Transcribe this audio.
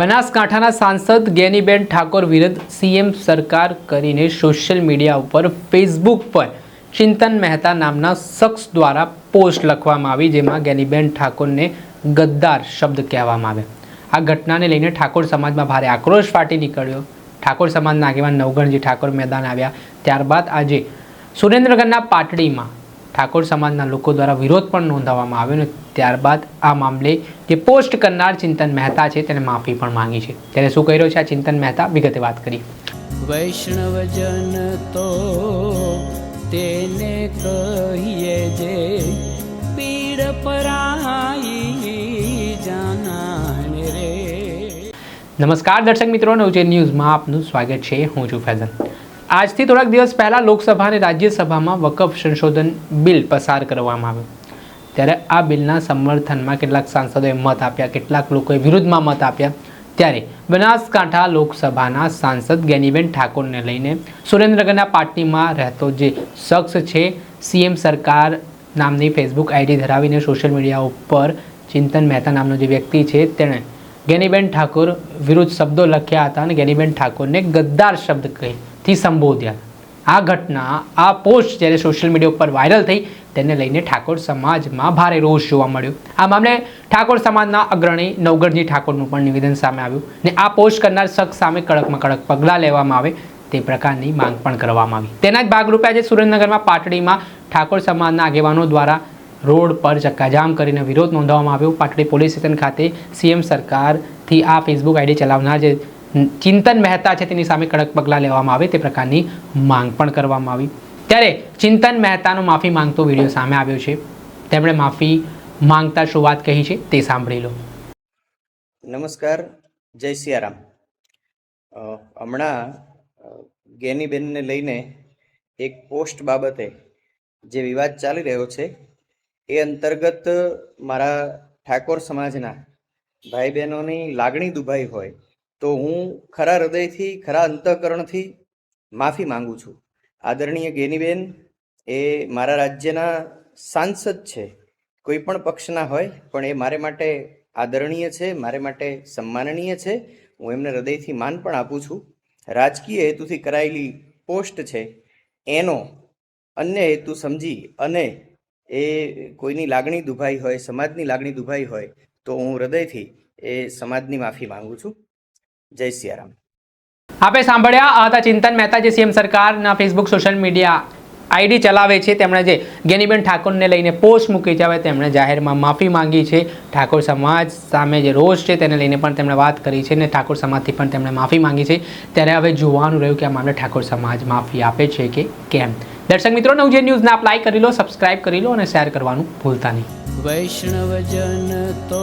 બનાસકાંઠાના સાંસદ ગેનીબેન ઠાકોર વિરુદ્ધ સીએમ સરકાર કરીને સોશિયલ મીડિયા ઉપર ફેસબુક પર ચિંતન મહેતા નામના શખ્સ દ્વારા પોસ્ટ લખવામાં આવી, જેમાં ગેનીબેન ઠાકોરને ગદ્દાર શબ્દ કહેવામાં આવ્યા. આ ઘટનાને લઈને ઠાકોર સમાજમાં ભારે આક્રોશ ફાટી નીકળ્યો. ઠાકોર સમાજના આગેવાન નવગણજી ઠાકોર મેદાન આવ્યા. ત્યારબાદ આજે સુરેન્દ્રનગરના પાટડીમાં ઠાકોર સમાજના લોકો દ્વારા વિરોધ પણ નોંધાવવામાં આવ્યો અને ત્યારબાદ આ મામલે જે પોસ્ટ કરનાર ચિંતન મહેતા છે તેને માફી પણ માંગી છે. ત્યારે શું કહી રહ્યો છે આ ચિંતન મહેતા? વિગતે વાત કરી વૈષ્ણવજન તો તેને કહીએ જે પીડ પરાઈ જાનાને રે. નમસ્કાર દર્શક મિત્રો નવજે ન્યૂઝમાં આપનું સ્વાગત છે. હું છું ફૈઝન આજથી થોડાક દિવસ પહેલાં લોકસભા અને રાજ્યસભામાં વકફ સંશોધન બિલ પસાર કરવામાં આવ્યું. ત્યારે આ બિલના સમર્થનમાં કેટલાક સાંસદોએ મત આપ્યા, કેટલાક લોકોએ વિરુદ્ધમાં મત આપ્યા. ત્યારે બનાસકાંઠા લોકસભાના સાંસદ ગેનીબેન ઠાકોરને લઈને સુરેન્દ્રનગરના પાર્ટીમાં રહેતો જે શખ્સ છે, સીએમ સરકાર નામની ફેસબુક આઈડી ધરાવીને સોશિયલ મીડિયા ઉપર ચિંતન મહેતા નામનો જે વ્યક્તિ છે, તેણે ગેનીબેન ઠાકોર વિરુદ્ધ શબ્દો લખ્યા હતા અને ગેનીબેન ઠાકોરને ગદ્દાર શબ્દ કહીથી સંબોધ્યા. આ ઘટના, આ પોસ્ટ જ્યારે સોશિયલ મીડિયા ઉપર વાયરલ થઈ, તેને લઈને ઠાકોર સમાજમાં ભારે રોષ જોવા મળ્યો. આ મામલે ઠાકોર સમાજના અગ્રણી નવગઢજી ઠાકોરનું પણ નિવેદન સામે આવ્યું ને આ પોસ્ટ કરનાર શખ્સ સામે કડકમાં કડક પગલાં લેવામાં આવે તે પ્રકારની માંગ પણ કરવામાં આવી. તેના જ ભાગરૂપે આજે સુરેન્દ્રનગરમાં પાટડીમાં ઠાકોર સમાજના આગેવાનો દ્વારા રોડ પર ચક્કાજામ કરીને વિરોધ નોંધવામાં આવ્યો. પાટડી પોલીસ સ્ટેશન ખાતે સીએમ સરકારથી આ ફેસબુક આઈડી ચલાવનાર જે ચિંતન મહેતા છે તેની સામે કડક પગલાં લેવામાં આવે તે પ્રકારની માંગ પણ કરવામાં આવી. ત્યારે ચિંતન મહેતાનો માફી માંગતો વીડિયો સામે આવ્યો છે. તેમણે માફી માંગતા શું વાત કહી છે તે સાંભળી લો. નમસ્કાર, જય સિયારામ. હમણાં ગેનીબેનને લઈને એક પોસ્ટ બાબતે જે વિવાદ ચાલી રહ્યો છે, એ અંતર્ગત મારા ઠાકોર સમાજના ભાઈ બહેનોની લાગણી દુભાઈ હોય તો હું ખરા હૃદયથી, ખરા અંતઃકરણથી માફી માંગુ છું. આદરણીય ગેનીબેન, એ મારા રાજ્યના સાંસદ છે. કોઈ પણ પક્ષના હોય, પણ એ મારે માટે આદરણીય છે, મારે માટે સન્માનનીય છે. હું એમને હૃદયથી માન પણ આપું છું. રાજકીય હેતુથી કરાયેલી પોસ્ટ છે. એનો અન્ય હેતુ સમજી અને એ કોઈની લાગણી દુભાઈ હોય, સમાજની લાગણી દુભાઈ હોય, તો હું હૃદયથી એ સમાજની માફી માંગુ છું. જય સિયારામ. આપે સાંભળ્યા આ હતા ચિંતન મહેતા જે સીએમ સરકારના ફેસબુક સોશિયલ મીડિયા આઈડી ચલાવે છે. તેમણે જે ગેનીબેન ઠાકોરને લઈને પોસ્ટ મૂકી છે હવે તેમણે જાહેરમાં માફી માંગી છે. ઠાકોર સમાજ સામે જે રોષ છે તેને લઈને પણ તેમણે વાત કરી છે અને ઠાકોર સમાજથી પણ તેમણે માફી માંગી છે. ત્યારે હવે જોવાનું રહ્યું કે આ મામલે ઠાકોર સમાજ માફી આપે છે કે કેમ? દર્શક મિત્રો નવજે ન્યૂઝને આપ લાઈક કરી લો સબસ્ક્રાઇબ કરી લો અને શેર કરવાનું ભૂલતા નહીં. વૈષ્ણવજન તો